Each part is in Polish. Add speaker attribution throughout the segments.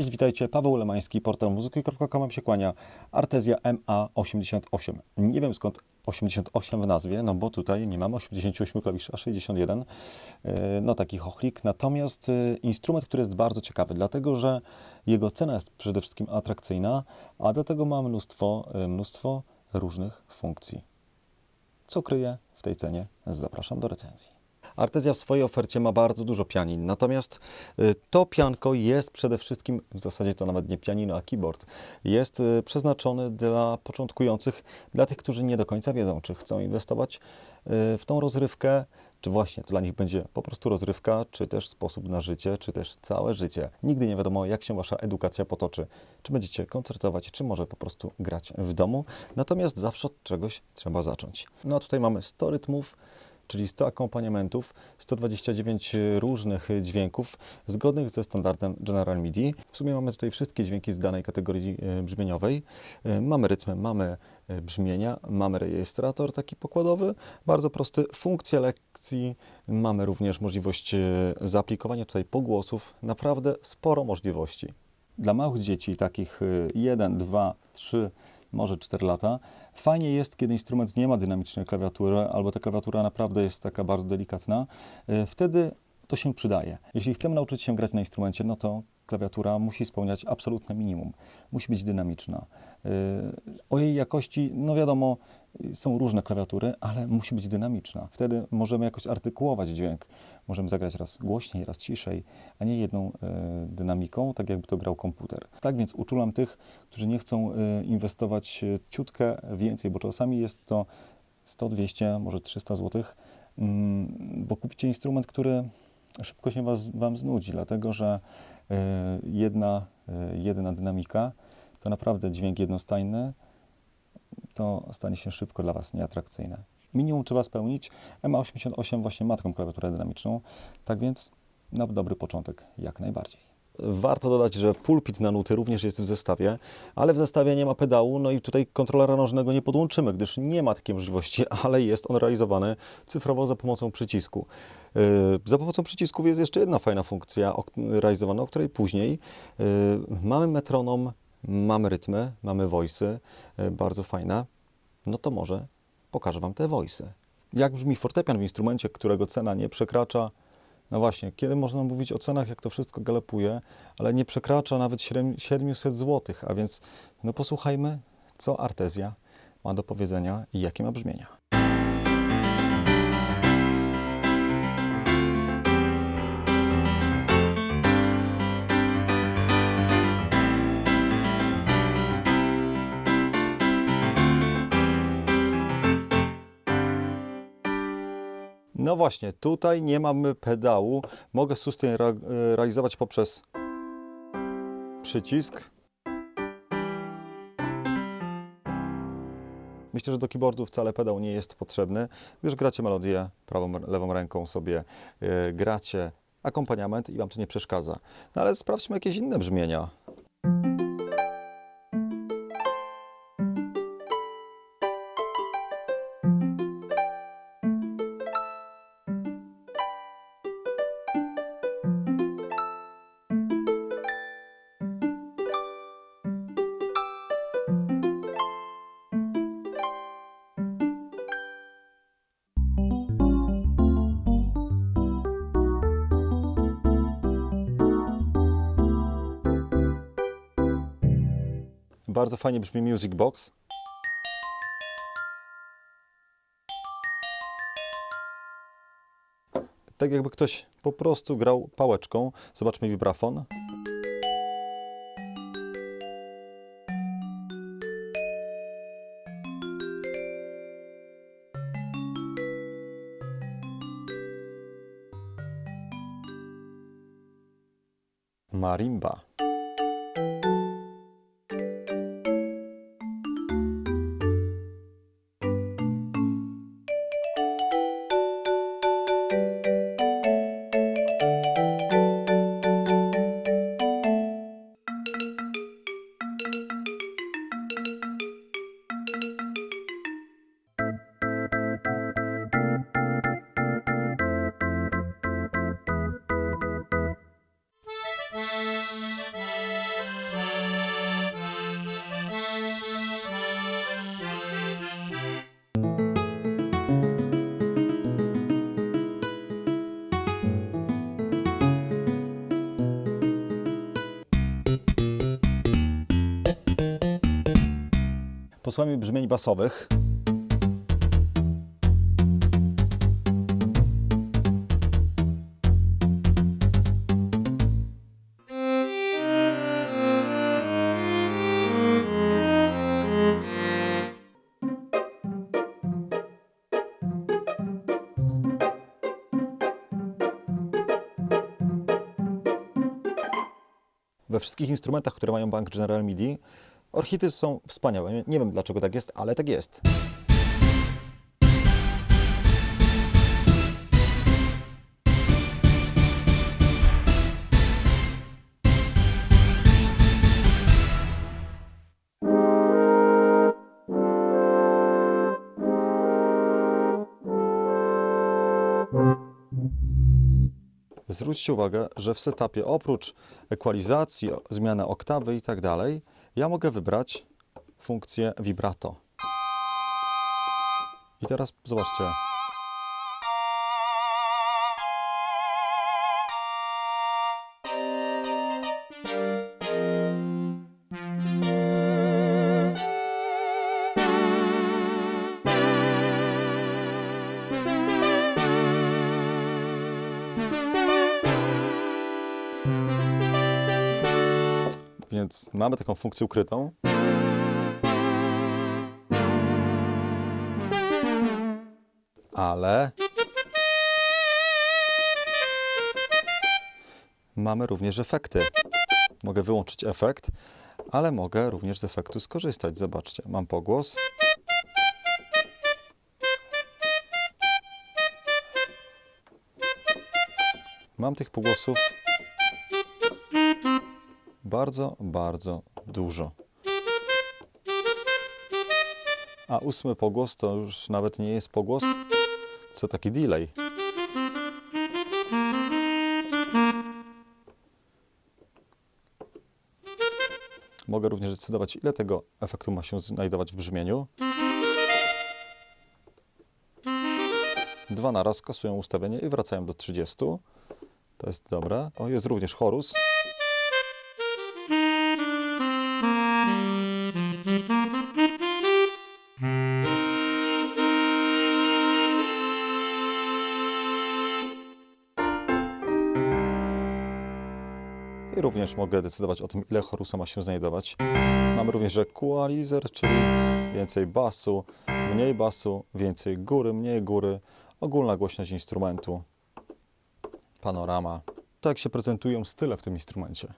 Speaker 1: Cześć, witajcie, Paweł Lemański, portal muzyki.com się kłania, Artezja MA88. Nie wiem skąd 88 w nazwie, no bo tutaj nie mamy 88 klawiszy, a 61, Yy, no taki chochlik. Natomiast yy, instrument, który jest bardzo ciekawy, dlatego że jego cena jest przede wszystkim atrakcyjna, a do tego ma mnóstwo, yy, mnóstwo różnych funkcji. Co kryje w tej cenie? Zapraszam do recenzji. Artezja w swojej ofercie ma bardzo dużo pianin, natomiast y, to pianko jest przede wszystkim, w zasadzie to nawet nie pianino, a keyboard, jest y, przeznaczony dla początkujących, dla tych, którzy nie do końca wiedzą, czy chcą inwestować y, w tą rozrywkę, czy właśnie dla nich będzie po prostu rozrywka, czy też sposób na życie, czy też całe życie. Nigdy nie wiadomo, jak się wasza edukacja potoczy. Czy będziecie koncertować, czy może po prostu grać w domu. Natomiast zawsze od czegoś trzeba zacząć. No a tutaj mamy 100 rytmów, czyli 100 akompaniamentów, 129 różnych dźwięków zgodnych ze standardem General MIDI. W sumie mamy tutaj wszystkie dźwięki z danej kategorii e, brzmieniowej. E, Mamy rytmy, mamy e, brzmienia, mamy rejestrator taki pokładowy, bardzo prosty, funkcje lekcji, mamy również możliwość zaaplikowania tutaj pogłosów, naprawdę sporo możliwości. Dla małych dzieci, takich 1, 2, 3, może 4 lata, fajnie jest, kiedy instrument nie ma dynamicznej klawiatury, albo ta klawiatura naprawdę jest taka bardzo delikatna. E, Wtedy to się przydaje. Jeśli chcemy nauczyć się grać na instrumencie, no to klawiatura musi spełniać absolutne minimum. Musi być dynamiczna. Yy, O jej jakości, no wiadomo, są różne klawiatury, ale musi być dynamiczna. Wtedy możemy jakoś artykułować dźwięk. Możemy zagrać raz głośniej, raz ciszej, a nie jedną yy, dynamiką, tak jakby to grał komputer. Tak więc uczulam tych, którzy nie chcą yy, inwestować ciutkę więcej, bo czasami jest to 100, 200, może 300 zł, mm, bo kupicie instrument, który szybko się was, Wam znudzi, dlatego że y, jedna, y, jedna dynamika to naprawdę dźwięk jednostajny, to stanie się szybko dla Was nieatrakcyjne. Minimum trzeba spełnić. MA88 właśnie ma taką klawiaturę dynamiczną, tak więc na dobry początek jak najbardziej. Warto dodać, że pulpit na nuty również jest w zestawie, ale w zestawie nie ma pedału, no i tutaj kontrolera nożnego nie podłączymy, gdyż nie ma takiej możliwości, ale jest on realizowany cyfrowo za pomocą przycisku. Yy, Za pomocą przycisków jest jeszcze jedna fajna funkcja realizowana, o której później. Yy, Mamy metronom, mamy rytmy, mamy voice'y, yy, bardzo fajne. No to może pokażę Wam te voice'y. Jak brzmi fortepian w instrumencie, którego cena nie przekracza no właśnie, kiedy można mówić o cenach, jak to wszystko galopuje, ale nie przekracza nawet siedem- 700 zł, a więc no posłuchajmy, co Artezja ma do powiedzenia i jakie ma brzmienia. No właśnie, tutaj nie mamy pedału. Mogę sustain re realizować poprzez przycisk. Myślę, że do keyboardu wcale pedał nie jest potrzebny, gdyż gracie melodię prawą, lewą ręką sobie, e, gracie akompaniament i Wam to nie przeszkadza. No ale sprawdźmy jakieś inne brzmienia. Bardzo fajnie brzmi Music Box. Tak jakby ktoś po prostu grał pałeczką. Zobaczmy vibrafon. Marimba. Posłami brzmień basowych. We wszystkich instrumentach, które mają bank General MIDI, orchity są wspaniałe. Nie- wiem dlaczego tak jest, ale tak jest. Zwróćcie uwagę, że w setupie oprócz ekwalizacji, zmiana oktawy i tak dalej, ja mogę wybrać funkcję vibrato. I teraz zobaczcie. Więc mamy taką funkcję ukrytą. Ale mamy również efekty. Mogę wyłączyć efekt, ale mogę również z efektu skorzystać. Zobaczcie, mam pogłos. Mam tych pogłosów bardzo, bardzo dużo. A ósmy pogłos to już nawet nie jest pogłos, co taki delay. Mogę również decydować, ile tego efektu ma się znajdować w brzmieniu. Dwa naraz kasują ustawienie i wracają do 30. To jest dobre. O, jest również chorus. Również mogę decydować o tym, ile chorusa ma się znajdować. Mamy również equalizer, czyli więcej basu, mniej basu, więcej góry, mniej góry, ogólna głośność instrumentu, panorama. Tak się prezentują style w tym instrumencie.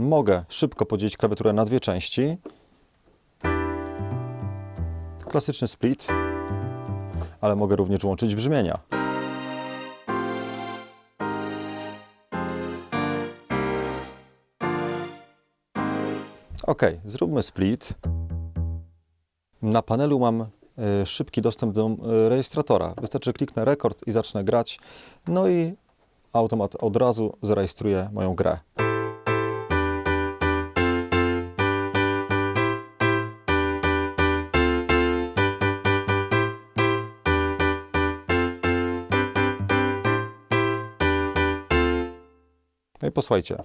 Speaker 1: Mogę szybko podzielić klawiaturę na dwie części. Klasyczny split, ale mogę również łączyć brzmienia. Ok, zróbmy split. Na panelu mam e, szybki dostęp do e, rejestratora. Wystarczy kliknę rekord i zacznę grać. No i automat od razu zarejestruje moją grę. I posłuchajcie.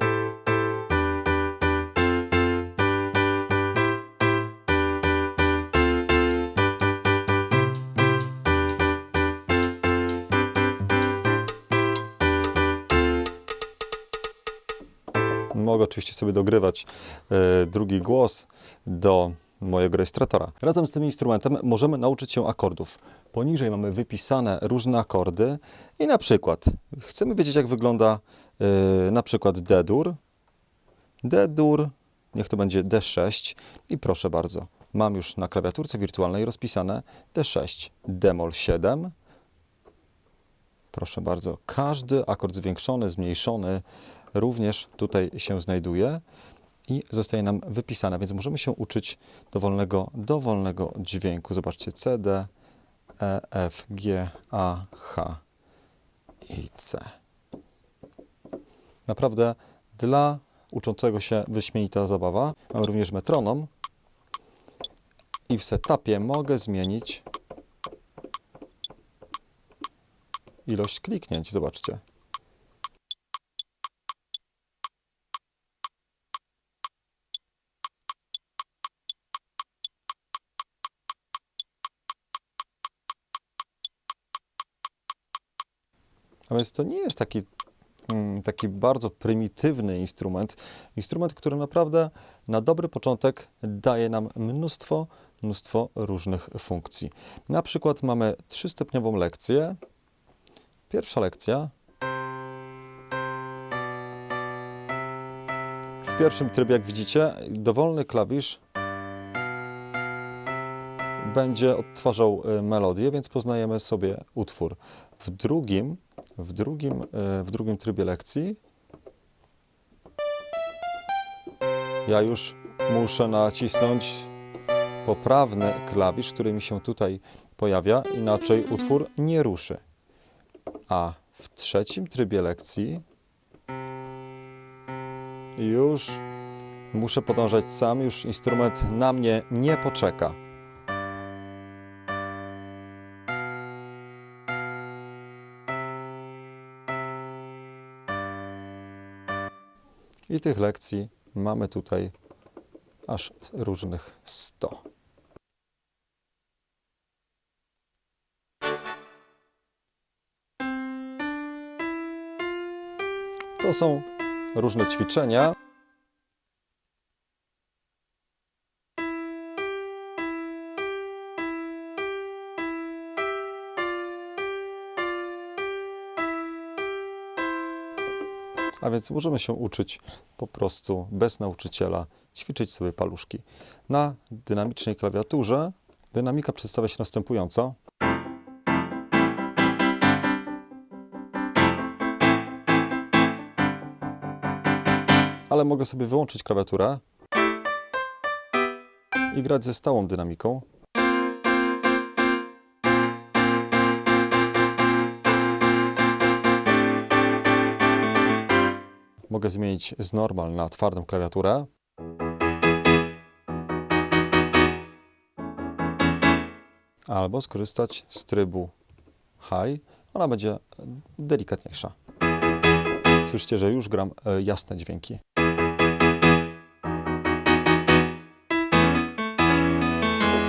Speaker 1: Mogę oczywiście sobie dogrywać e, drugi głos do mojego rejestratora. Razem z tym instrumentem możemy nauczyć się akordów. Poniżej mamy wypisane różne akordy i na przykład chcemy wiedzieć jak wygląda e, na przykład D-dur, D-dur, niech to będzie D6 i proszę bardzo, mam już na klawiaturce wirtualnej rozpisane D6, D-moll 7, Proszę bardzo, każdy akord zwiększony, zmniejszony również tutaj się znajduje i zostaje nam wypisane, więc możemy się uczyć dowolnego, dowolnego dźwięku. Zobaczcie, C, D, E, F, G, A, H i C. Naprawdę dla uczącego się wyśmienita zabawa. Mam również metronom i w setupie mogę zmienić ilość kliknięć. Zobaczcie. A więc to nie jest taki, taki bardzo prymitywny instrument. Instrument, który naprawdę na dobry początek daje nam mnóstwo, mnóstwo różnych funkcji. Na przykład mamy trzystopniową lekcję. Pierwsza lekcja. W pierwszym trybie, jak widzicie, dowolny klawisz będzie odtwarzał e, melodię, więc poznajemy sobie utwór. W drugim, w drugim, e, w drugim trybie lekcji ja już muszę nacisnąć poprawny klawisz, który mi się tutaj pojawia, inaczej utwór nie ruszy. A w trzecim trybie lekcji już muszę podążać sam, już instrument na mnie nie poczeka. I tych lekcji mamy tutaj aż różnych 100. To są różne ćwiczenia. A więc możemy się uczyć po prostu bez nauczyciela, ćwiczyć sobie paluszki. Na dynamicznej klawiaturze dynamika przedstawia się następująco. Ale mogę sobie wyłączyć klawiaturę i grać ze stałą dynamiką. Mogę zmienić z normal na twardą klawiaturę. Albo skorzystać z trybu high. Ona będzie delikatniejsza. Słyszycie, że już gram e, jasne dźwięki.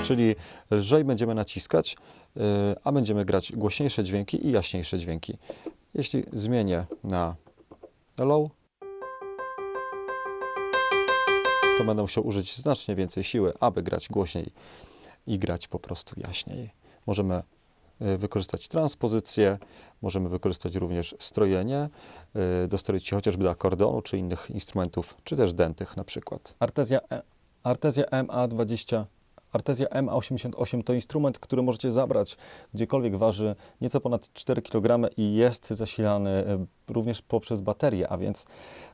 Speaker 1: Czyli lżej będziemy naciskać, e, a będziemy grać głośniejsze dźwięki i jaśniejsze dźwięki. Jeśli zmienię na low, to będę musiał użyć znacznie więcej siły, aby grać głośniej i grać po prostu jaśniej. Możemy y, wykorzystać transpozycję, możemy wykorzystać również strojenie, y, dostroić się chociażby do akordeonu czy innych instrumentów, czy też dętych na przykład. Artezja, E- Artezja MA20 Artezja MA88 to instrument, który możecie zabrać gdziekolwiek waży nieco ponad 4 kg i jest zasilany e, również poprzez baterię, a więc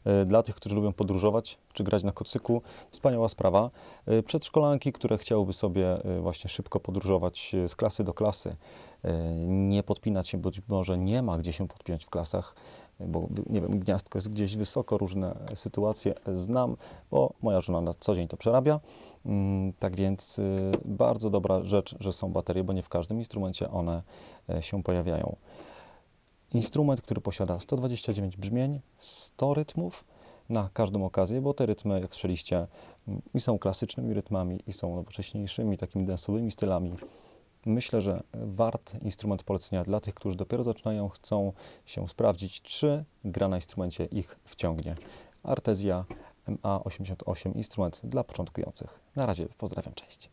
Speaker 1: e, dla tych, którzy lubią podróżować czy grać na kocyku, wspaniała sprawa. E, Przedszkolanki, które chciałyby sobie właśnie szybko podróżować z klasy do klasy, nie podpinać się, być może nie ma gdzie się podpiąć w klasach, bo nie wiem, gniazdko jest gdzieś wysoko, różne sytuacje znam, bo moja żona na co dzień to przerabia. Mm, Tak więc y, bardzo dobra rzecz, że są baterie, bo nie w każdym instrumencie one e, się pojawiają. Instrument, który posiada 129 brzmień, 100 rytmów na każdą okazję, bo te rytmy, jak słyszeliście, mm, i są klasycznymi rytmami, i są nowocześniejszymi, takimi dansowymi stylami. Myślę, że wart instrument polecenia dla tych, którzy dopiero zaczynają, chcą się sprawdzić, czy gra na instrumencie ich wciągnie. Artezja MA88, instrument dla początkujących. Na razie pozdrawiam, cześć.